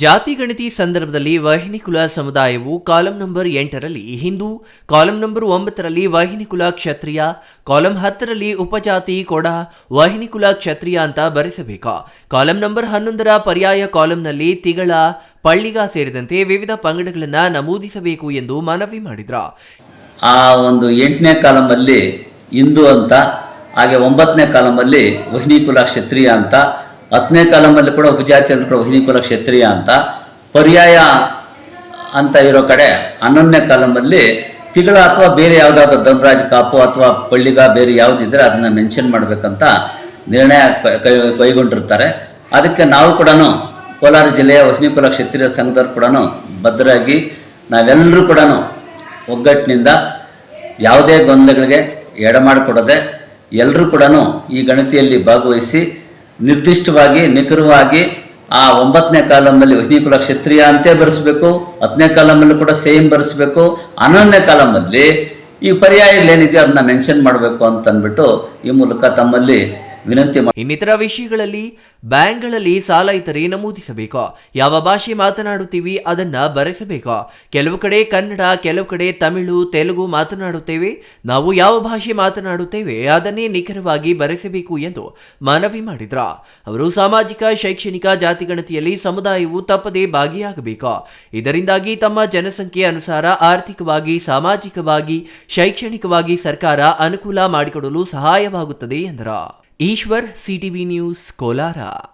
ಜಾತಿ ಗಣತಿ ಸಂದರ್ಭದಲ್ಲಿ ವಾಹಿನಿ ಕುಲ ಸಮುದಾಯವು ಕಾಲಂ ನಂಬರ್ ಎಂಟರಲ್ಲಿ ಹಿಂದೂ, ಕಾಲಂ ನಂಬರ್ ಒಂಬತ್ತರಲ್ಲಿ ವಾಹಿನಿ ಕುಲ ಕ್ಷತ್ರಿಯ, ಕಾಲಂ ಹತ್ತರಲ್ಲಿ ಉಪಜಾತಿ ಕೊಡ ವಾಹಿನಿ ಕುಲ ಕ್ಷತ್ರಿಯ ಅಂತ ಬರೆಸಬೇಕು? ಕಾಲಂ ನಂಬರ್ ಹನ್ನೊಂದರ ಪರ್ಯಾಯ ಕಾಲಂನಲ್ಲಿ ತಿಗಳ, ಪಳ್ಳಿಗ ಸೇರಿದಂತೆ ವಿವಿಧ ಪಂಗಡಗಳನ್ನು ನಮೂದಿಸಬೇಕು ಎಂದು ಮನವಿ ಮಾಡಿದ್ರ. ಆ ಒಂದು ಎಂಟನೇ ಕಾಲಂನಲ್ಲಿ ಹಿಂದೂ ಅಂತ, ಹಾಗೆ ಒಂಬತ್ತನೇ ಕಾಲಮಲ್ಲಿ ವಹಿನಿ ಕುಲ ಕ್ಷತ್ರಿಯ ಅಂತ ಹತ್ತನೇ ಕಾಲಮಲ್ಲಿ ಕೂಡ ಉಪಜಾತಿ ಅಂತ ಕೂಡ ವಹಿನಿ ಕುಲ ಕ್ಷತ್ರಿಯ ಅಂತ, ಪರ್ಯಾಯ ಅಂತ ಇರೋ ಕಡೆ ಹನ್ನೊಂದನೇ ಕಾಲಮಲ್ಲಿ ತಿಗಳ ಅಥವಾ ಬೇರೆ ಯಾವುದಾದ್ರು ಧನರಾಜ್ ಕಾಪು ಅಥವಾ ಪಳ್ಳಿಗ ಬೇರೆ ಯಾವುದಿದ್ರೆ ಅದನ್ನ ಮೆನ್ಷನ್ ಮಾಡಬೇಕಂತ ನಿರ್ಣಯ ಕೈ- ಕೈಗೊಂಡಿರ್ತಾರೆ. ಅದಕ್ಕೆ ನಾವು ಕೂಡ ಕೋಲಾರ ಜಿಲ್ಲೆಯ ವಹಿನಿ ಕುಲ ಕ್ಷತ್ರಿಯ ಸಂಘದವ್ರು ಕೂಡ ಭದ್ರಾಗಿ ನಾವೆಲ್ಲರೂ ಕೂಡ ಒಗ್ಗಟ್ಟಿನಿಂದ ಯಾವುದೇ ಗೊಂದಲಗಳಿಗೆ ಎಡಮಾಡಿಕೊಡದೆ ಎಲ್ಲರೂ ಕೂಡ ಈ ಗಣತಿಯಲ್ಲಿ ಭಾಗವಹಿಸಿ ನಿರ್ದಿಷ್ಟವಾಗಿ, ನಿಖರವಾಗಿ ಆ ಒಂಬತ್ತನೇ ಕಾಲಮಲ್ಲಿ ವಹಿನಿಕುಲ ಕ್ಷತ್ರಿಯ ಅಂತೇ ಬರೆಸ್ಬೇಕು, ಹತ್ತನೇ ಕಾಲಂನಲ್ಲಿ ಕೂಡ ಸೇಮ್ ಬರೆಸ್ಬೇಕು, ಹನ್ನೊಂದನೇ ಕಾಲಮಲ್ಲಿ ಈ ಪರ್ಯಾಯಗಳೇನಿದೆಯೋ ಅದನ್ನ ಮೆನ್ಷನ್ ಮಾಡಬೇಕು ಅಂತ ಅಂದ್ಬಿಟ್ಟು ಈ ಮೂಲಕ ತಮ್ಮಲ್ಲಿ ವಿನಂತಿ ಇನ್ನಿತರ ವಿಷಯಗಳಲ್ಲಿ ಬ್ಯಾಂಕ್ಗಳಲ್ಲಿ ಸಾಲ ಇತರೆ ನಮೂದಿಸಬೇಕು? ಯಾವ ಭಾಷೆ ಮಾತನಾಡುತ್ತೀವಿ ಅದನ್ನ ಬರೆಸಬೇಕು? ಕೆಲವು ಕಡೆ ಕನ್ನಡ, ಕೆಲವು ಕಡೆ ತಮಿಳು, ತೆಲುಗು ಮಾತನಾಡುತ್ತೇವೆ. ನಾವು ಯಾವ ಭಾಷೆ ಮಾತನಾಡುತ್ತೇವೆ ಅದನ್ನೇ ನಿಖರವಾಗಿ ಬರೆಸಬೇಕು ಎಂದು ಮನವಿ ಮಾಡಿದ್ರ. ಅವರು ಸಾಮಾಜಿಕ, ಶೈಕ್ಷಣಿಕ ಜಾತಿಗಣತಿಯಲ್ಲಿ ಸಮುದಾಯವು ತಪ್ಪದೇ ಭಾಗಿಯಾಗಬೇಕು? ಇದರಿಂದಾಗಿ ತಮ್ಮ ಜನಸಂಖ್ಯೆ ಅನುಸಾರ ಆರ್ಥಿಕವಾಗಿ, ಸಾಮಾಜಿಕವಾಗಿ, ಶೈಕ್ಷಣಿಕವಾಗಿ ಸರ್ಕಾರ ಅನುಕೂಲ ಮಾಡಿಕೊಡಲು ಸಹಾಯವಾಗುತ್ತದೆ ಎಂದರ. Ishwar C T V news Kolar.